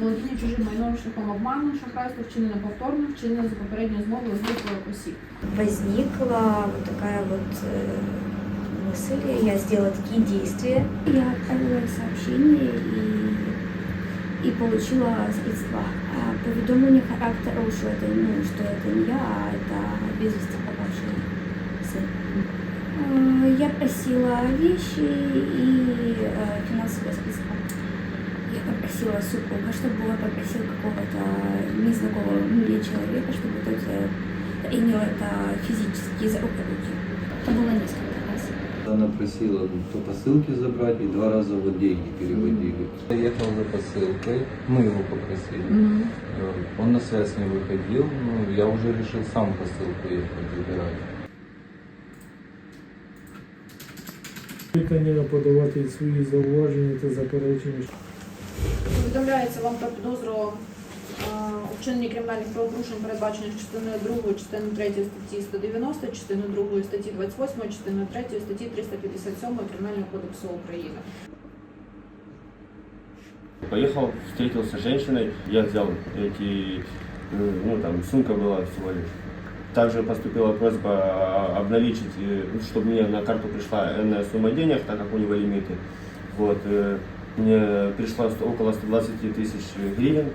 заволодіння чужим майном шляхом обману, шахрайство, вчинене повторно, вчинене за попередньою змовою з групою осіб. возникла вот такая вот э, мысль, я сделала такие действия. Я отправила сообщение и, и получила средства. А поведомление характера что это, ну, что это не я, а это без вести пропавший сын. Я просила вещи и э, финансовые средства. Попросила супруга, чтобы он попросил какого-то незнакомого мне человека, чтобы тот э, принял это физически за руки. Это было несколько раз. Она просила то посылки забрать и два раза вот деньги переводили. Я ехал за посылкой, мы его попросили. Э, Он на связь не выходил, ну, я уже решил сам посылку ехать забирать. Кликання подавати свої зауваження та заперечення Повідомляється вам про підозру е, у вчиненні кримінальних правопорушень, передбачених частиною 2, частиною 3 статті 190, частиною 2 статті 28, частиною 3 статті 357 Кримінального кодексу України. Поехал, встретился с женщиной, я взял эти, э, ну там сумка была всего лишь. Также поступила просьба а, обналичить, э, чтобы мне на карту пришла энная сумма денег, так как у него лимиты. Вот, э, мне пришло около 120 тысяч гривен.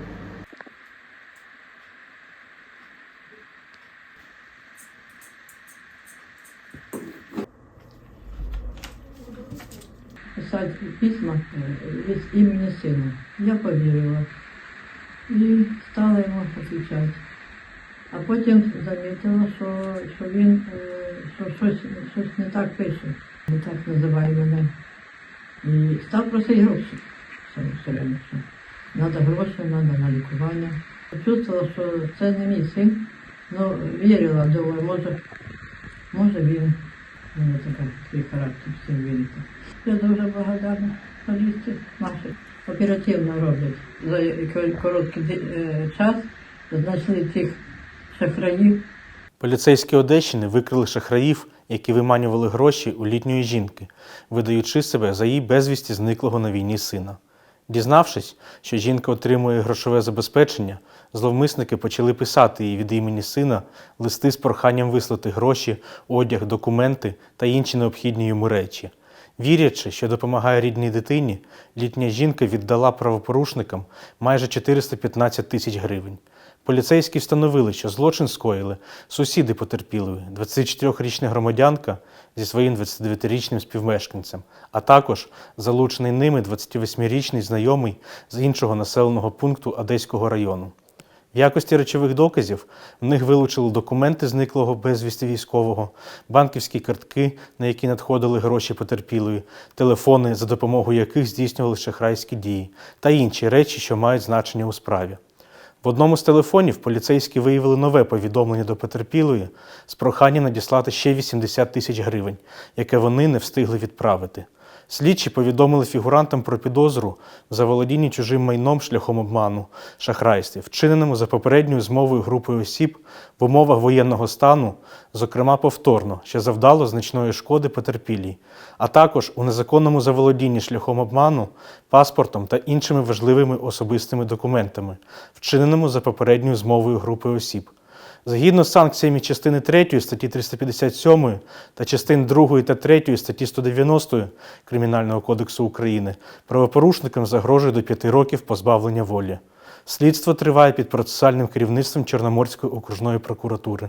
писать письма э, від імені сина. Я повірила і стала йому відповідати. А потім замітила, що, що він що щось, щось не так пише, не так називає мене. І став просити гроші. Все, все Надо гроші, треба на лікування. Почувствувала, що це не мій син, але вірила, думаю, може, може він. У мене така, характер, всім вірити. Я дуже благодарна поліції нашій. Оперативно роблять. За короткий е, час знайшли цих шахраїв. Поліцейські Одещини викрили шахраїв, які виманювали гроші у літньої жінки, видаючи себе за її безвісті зниклого на війні сина. Дізнавшись, що жінка отримує грошове забезпечення, зловмисники почали писати їй від імені сина листи з проханням вислати гроші, одяг, документи та інші необхідні йому речі. Вірячи, що допомагає рідній дитині, літня жінка віддала правопорушникам майже 415 тисяч гривень. Поліцейські встановили, що злочин скоїли сусіди потерпілої, 24-річна громадянка зі своїм 29-річним співмешканцем, а також залучений ними 28-річний знайомий з іншого населеного пункту Одеського району. В якості речових доказів в них вилучили документи зниклого безвісти військового, банківські картки, на які надходили гроші потерпілої, телефони, за допомогою яких здійснювали шахрайські дії, та інші речі, що мають значення у справі. В одному з телефонів поліцейські виявили нове повідомлення до потерпілої з проханням надіслати ще 80 тисяч гривень, яке вони не встигли відправити. Слідчі повідомили фігурантам про підозру в заволодінні чужим майном шляхом обману, шахрайстві, вчиненому за попередньою змовою групою осіб в умовах воєнного стану, зокрема повторно, що завдало значної шкоди потерпілій, а також у незаконному заволодінні шляхом обману, паспортом та іншими важливими особистими документами, вчиненому за попередньою змовою групи осіб. Згідно з санкціями частини 3 статті 357 та частин 2 та 3 статті 190 Кримінального кодексу України правопорушникам загрожує до 5 років позбавлення волі. Слідство триває під процесуальним керівництвом Чорноморської окружної прокуратури.